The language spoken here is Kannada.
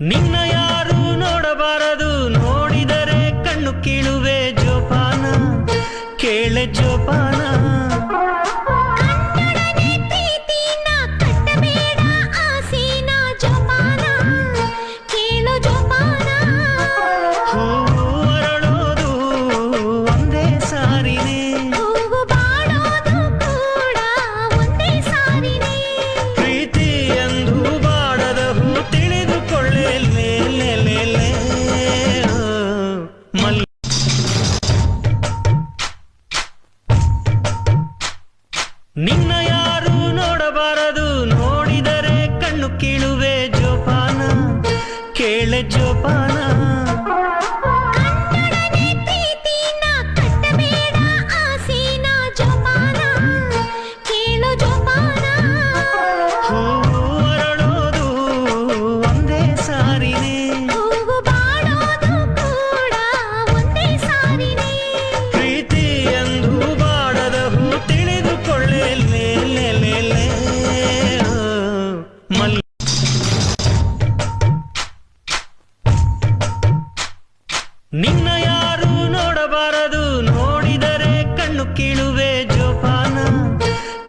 ನಿನ್ನ ಯಾರು ನೋಡಬಾರದು? ನೋಡಿದರೆ ಕಣ್ಣು ಕೀಳುವೆ ಜೋಪಾನ. ಕೇಳೆ ಜೋಪಾನ. ನಿನ್ನ ಯಾರು ನೋಡಬಾರದು ನೋಡಿದರೆ ಕಣ್ಣು ಕೀಳುವೆ ಜೋಪಾನ ಕೇಳೆ ಜೋಪಾನ. ನಿನ್ನ ಯಾರು ನೋಡಬಾರದು ನೋಡಿದರೆ ಕಣ್ಣು ಕೀಳು.